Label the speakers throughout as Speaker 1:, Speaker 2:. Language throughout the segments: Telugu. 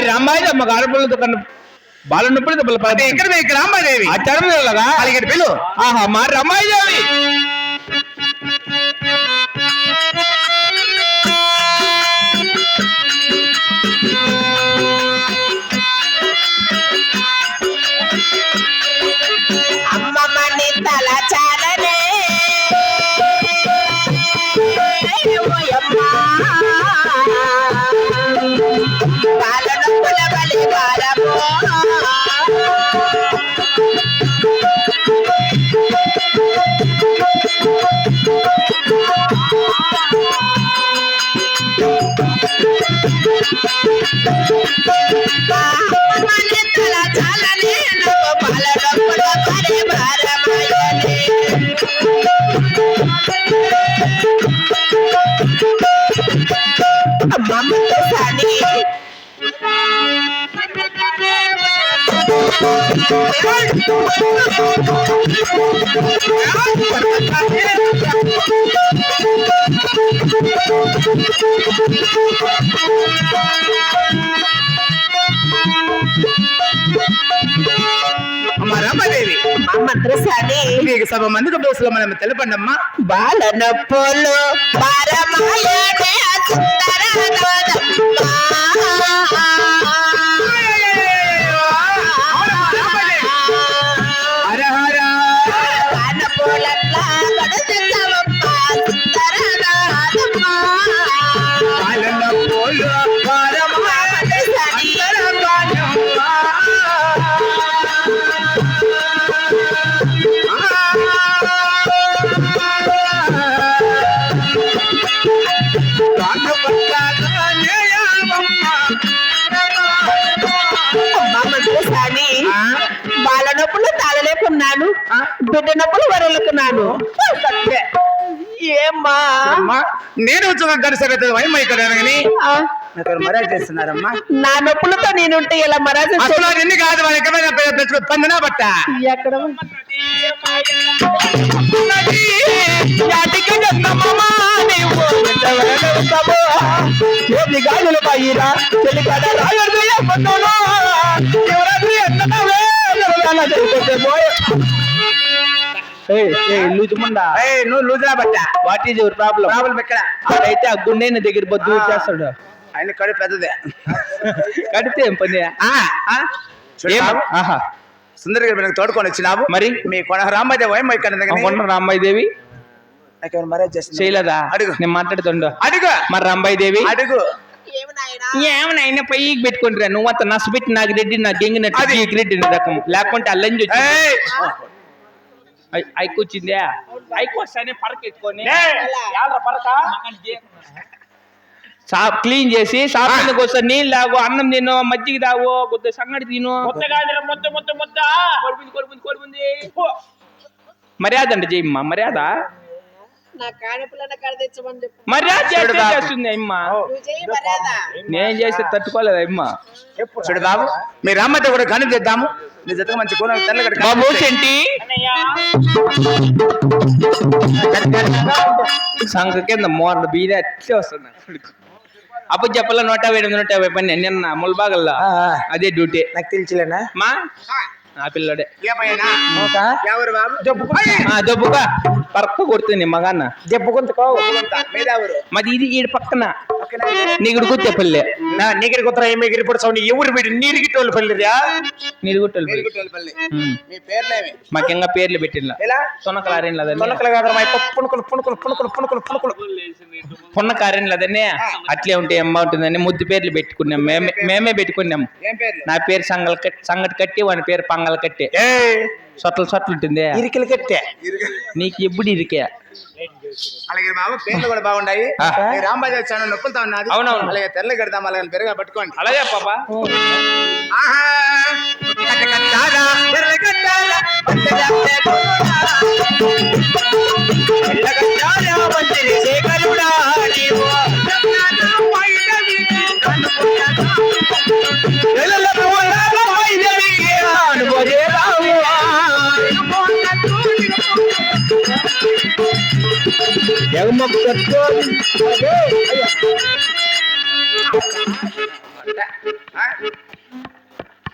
Speaker 1: మరి రాంబాయి అమ్మ ఆడపిల్లతో కన్నా బాల నొప్పులు దెబ్బలు
Speaker 2: అదే ఇక్కడ ఇక్కడ రాంబాదేవి
Speaker 1: ఆ చరం వెళ్ళగా
Speaker 2: అలాగే పిలు
Speaker 1: ఆహా మా రమ్మాయి దేవి.
Speaker 3: la la
Speaker 2: la సభ మందికి బోసులో మనం తెలపండి అమ్మా
Speaker 3: బాలనొప్పులు పరమాయనే బిడ్డ నొప్పులు వరలుకున్నాను ఏమ్మా?
Speaker 2: నేను వచ్చి గడిసె వైమ ఇక్కడ కానీ
Speaker 3: ఆ,
Speaker 2: నాకు మర్యాద చేస్తున్నారమ్మా.
Speaker 3: నా నొప్పులతో నేనుంటే ఇలా మరాజు
Speaker 2: ఎన్ని కాదు వాళ్ళ ఎక్కడ పందినా బట్ట?
Speaker 3: ఎక్కడ
Speaker 1: గాజులు పైరా చెలికడ రాయడు
Speaker 2: ఏయ్, నువ్వు లూజరా బట్ట.
Speaker 1: What is your problem
Speaker 2: problem ఎక్కడ?
Speaker 1: అయితే ఆ గుండె దగ్గర బొద్దు చేస్తాడు
Speaker 2: ఆయన కడు పెద్దదే.
Speaker 1: కడితే ఏం పని
Speaker 2: సుందరి గారు మీకు తోడుకొని వచ్చినావు
Speaker 1: మరి?
Speaker 2: మీ కొన రామదేవ్ వైమ ఇక్కడ
Speaker 1: మొన్న రాంబాయి దేవి
Speaker 2: నాకు మర్యాద చేస్తుంది
Speaker 1: చేయలేదా?
Speaker 2: అడుగు.
Speaker 1: నేను మాట్లాడుతుండు.
Speaker 2: అడుగు.
Speaker 1: మరి రాంబాయి దేవి
Speaker 2: అడుగు
Speaker 1: ఏమన్నా ఆయన పైకి పెట్టుకుంటారా. నువ్వు అంత నసపెట్టి నాకు రెడ్డి నా గెంగినట్టు రెడ్డి రకం. లేకుంటే అల్లంజి వచ్చి
Speaker 2: ఏయ్!
Speaker 1: ఐకొచ్చిందే ఐకు వస్తానే పరక? పరక క్లీన్ చేసి కిందకి వస్తా నీళ్ళు తాగు అన్నం తిను మజ్జిగ తాగు కొద్ది సంగటి తిను. కొడుకుంది, కొడుకుంది, కొడుకుంది. మర్యాద అంటే చెయ్యమ్మా మర్యాద? మర్యాద. చేస్తుంది అమ్మ నేను చేస్తే తట్టుకోలేదు అమ్మ
Speaker 2: చూడు బాబు. మీ రామదేవ్ కూడా కను చేద్దాము నీ జతకు మంచి కూర
Speaker 1: బాబు సెంటి సంఘ కింద మోర్ల బీద అట్లే వస్తుంది అప్పుడు చెప్పాల నూట యాభై ఎనిమిది నూట యాభై పని నిన్న ముల్బాగల్లో. అదే డ్యూటీ.
Speaker 2: నాకు తెలియలేనా
Speaker 1: మా? ఆ పిల్లడే.
Speaker 2: ఏమైనా ఎవరు బాబు?
Speaker 1: ఆ దెబ్బగా పరక్క కొడుతుంది మగాన్న.
Speaker 2: దెబ్బ కొంత కావు? మీదెవరు?
Speaker 1: మాది ఇది ఈడ పక్కన. నీకుడు కూర్చే పల్లె.
Speaker 2: నా నీగిరి కొత్త ఏమి ఎగిరిపడి సౌండ్ ఎవరు వీడు? నీరిగిట్టోళ్ళు పల్లిరా?
Speaker 1: నీరుగుట్టలు
Speaker 2: పల్లి. మీ పేర్లేమి?
Speaker 1: మాకెంగా పేర్లు పెట్టిన
Speaker 2: ఎలా?
Speaker 1: సొన్నకలారేం లేదని
Speaker 2: తొలకలు కాదు మా పుణుకులు పుణుకులు పుణుకులు పుణుకులు పుణుకులు
Speaker 1: పొన్న కారేం లేదని అట్లే ఉంటే ఏం బాగుంటుందని ముద్దు పేర్లు పెట్టుకున్నాం. మేమే మేమే పెట్టుకున్నాం.
Speaker 2: ఏం పేర్లు?
Speaker 1: నా పేరు సంగల్ కట్టి సంగటి కట్టి వాని పేరు పంగల్ కట్టి.
Speaker 2: ఏ
Speaker 1: సొట్టలు సొట్టలు ఉంటుంది.
Speaker 2: ఇరికిలు కట్టే.
Speaker 1: నీకు ఎప్పుడు ఇరికే?
Speaker 2: అలాగే బాబు పేర్లు కూడా బాగున్నాయి రాంబాజీ ఛానల్ నొప్పులతో ఉన్నది.
Speaker 1: అవునవును.
Speaker 2: అలాగే తెల్ల కడదాం అలాగే పెరగా పట్టుకోండి.
Speaker 1: అలాగే పాపా.
Speaker 2: ఆహా.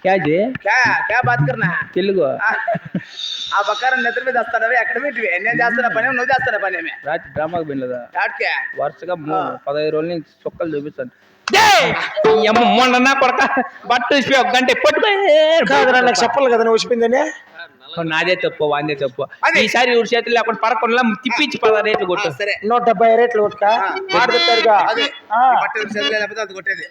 Speaker 1: క్యాజీ?
Speaker 2: క్యా క్యా బాత్ కర్నా
Speaker 1: తెలుగు.
Speaker 2: ఆ, పక్కన నిద్ర మీద వస్తానవి ఎక్కడ మీటివి నేను చేస్తున్న పని నువ్వు చేస్తున్న పని ఏమి?
Speaker 1: రాత్రి డ్రామాకి వెళ్ళదా
Speaker 2: కాట్కే
Speaker 1: వరుసగా మూ- పదహైదు రోజుల నుంచి చుక్కలు చూపిస్తాను. మొన్న నా కొడక బట్ట ఒక గంట పట్టుకో.
Speaker 4: కాదురా నాకు చెప్పాలి కదా నువ్వు వచ్చిపోయిందని
Speaker 1: నాదే తప్పు వాందే తప్పు. ఈసారి ఊరి చేతులు లేకుండా పడకుండా తిప్పించి పదహారు రేట్లు కొట్టు.
Speaker 2: సరే.
Speaker 4: నూట డెబ్బై రేట్లు కొట్టుక?
Speaker 2: అదే. కొట్టేది.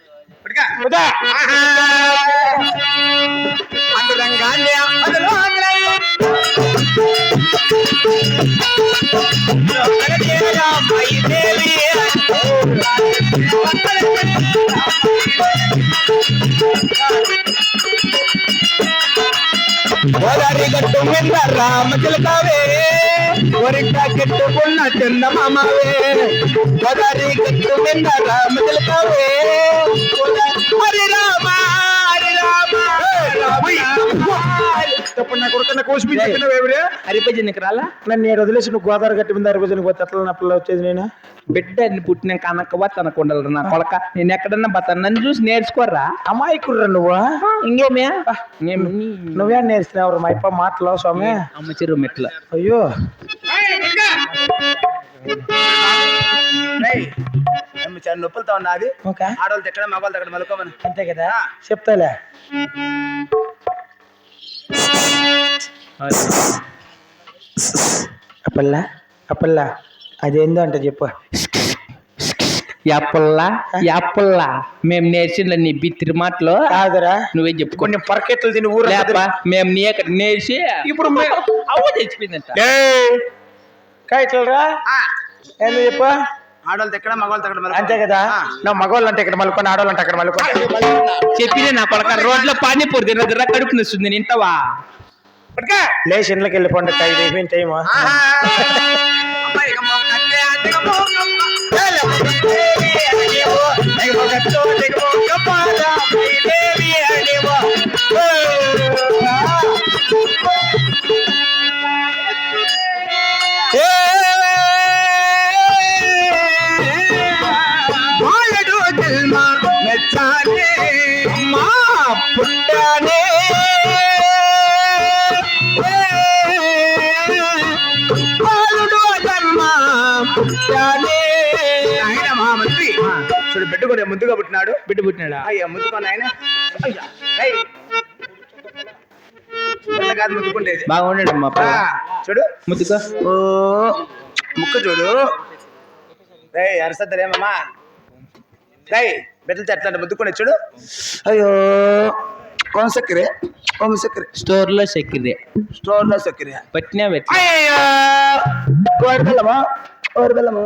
Speaker 1: గోదావరి గట్టు మీద రామ చిలకవే గోరిట కెట్టుకున్న చిన్న మామవే గోదావరి గట్టు మీద రామ
Speaker 4: తప్పుడు నా కొడుకున్న కోసిపించావు ఎవరే?
Speaker 1: హరిభజనకి రాలా?
Speaker 4: నన్ను నేను వదిలేసి నువ్వు గోదావరి గట్టి మీద అరవజనకి పోతే ఎట్లా నా పిల్ల వచ్చేది నేను?
Speaker 1: బిడ్డ పుట్టినాక అనకవా తనకుండలు నా కొడక. నేను ఎక్కడన్నా బతా నన్ను చూసి నేర్చుకోరా
Speaker 4: అమాయకుర్రా నువ్వు?
Speaker 1: ఇంకేమే?
Speaker 4: నువ్వే నేర్చినావు మా ఇప్ప మాటలు స్వామి.
Speaker 1: అమ్మ చెరువు మెట్ల.
Speaker 4: అయ్యో.
Speaker 2: నొప్పులతో ఉన్నది?
Speaker 4: ఓకే.
Speaker 2: ఆడవాళ్ళు ఎక్కడ మగవాళ్ళు ఎక్కడ మలుకోమని.
Speaker 4: అంతే కదా? చెప్తాలే. అప్పల్లా? అప్పల్లా? అదేందో అంట చెప్పు.
Speaker 1: యాపల్లా యాపల్లా మేము నేర్చిన నీ బిత్తిరి మాటలు.
Speaker 4: కాదురా.
Speaker 1: నువ్వే చెప్పుకో.
Speaker 4: కొన్ని పరకెట్లు తిని ఊరు
Speaker 1: లేప. మేము నీ అక్కడ నేర్చి ఇప్పుడు అవ్వ తెచ్చిపోయిందంట.
Speaker 4: కాయట్లరా
Speaker 2: ఆ,
Speaker 4: ఏందో చెప్పు.
Speaker 2: ఆడవాళ్ళు ఎక్కడ మగవాళ్ళు ఎక్కడ
Speaker 4: అంతే కదా నా మగవాళ్ళు అంటే ఇక్కడ మలుకొని ఆడవాళ్ళు అంటే అక్కడ మలుకొని
Speaker 1: చెప్పిన నా కొడక రోడ్లో పానీపూరి తిన్న కడుపు నొస్తుంది నేను ఇంటవా
Speaker 2: పట్టుకా.
Speaker 4: లేచి ఇంట్లోకి వెళ్ళి పండుగ ఐదు అయిపోయిన టైం
Speaker 2: ఆహా. చూడు బిడ్డ కూడా ముద్దుగా పుట్టినాడు.
Speaker 1: బిడ్డ పుట్టినాడా?
Speaker 2: అయ్యా ముద్దుకొని ఆయన. కాదు ముద్దుకుండేది
Speaker 1: బాగుండడు మా
Speaker 2: చూడు.
Speaker 1: ముద్దుకో
Speaker 2: ఓ ముక్కు చూడు. రే అరసద్దరేమమ్మా రేయ్ బిడ్డలతో ఎట్లా ముద్దుకునే చూడు. అయ్యో. కోన సక్కరే కోన సక్కరే
Speaker 1: స్టోర్లో సెక్కిరే
Speaker 2: స్టోర్లో సక్కరే
Speaker 1: పట్టినా పెట్టి
Speaker 2: అయ్యో కోడి బెల్లమా కోడి బెల్లమా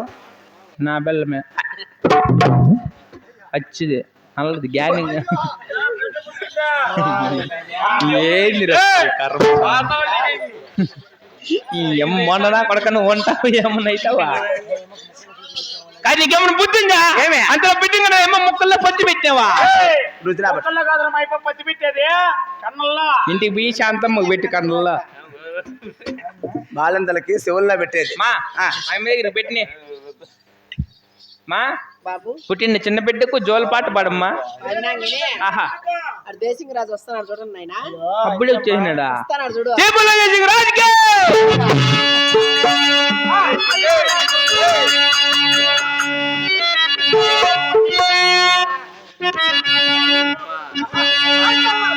Speaker 1: నా బెల్లమే వచ్చిది నల్లది గ్యానింగ్ ఏంది రా ఈ కర్మ? ఈ ఎమ్మ మొన్న నా కొడక నువ్వు ఉంటావు ఏమన్నా అవుతావా కానీ నీకేమన్నా బుద్ధి ఉందా
Speaker 2: ఏమే?
Speaker 1: అంత బిడ్డింగ్ ఏమో ముక్కల్లో పచ్చి పెట్టినావా
Speaker 4: పత్తి పెట్టేది? కన్నల్లా?
Speaker 1: ఇంటికి పోయి శాంతమ్మ పెట్టి కన్నుల్లో.
Speaker 2: బాలంతలకి శివుల్లో పెట్టేది.
Speaker 1: మా
Speaker 2: ఆ.
Speaker 1: ఆమె దగ్గర పెట్టిన. మా
Speaker 3: బాబు.
Speaker 1: పుట్టిన చిన్న బిడ్డకు జోల పాట పాడమ్మా.
Speaker 3: అన్నాగానే.
Speaker 1: ఆహా.
Speaker 3: అటు దేశింగ్ రాజు వస్తున్నాడు చూడండి నాయన.
Speaker 1: అప్పుడే వచ్చేసినాడా?
Speaker 3: వస్తున్నాడు చూడు.
Speaker 2: Ai,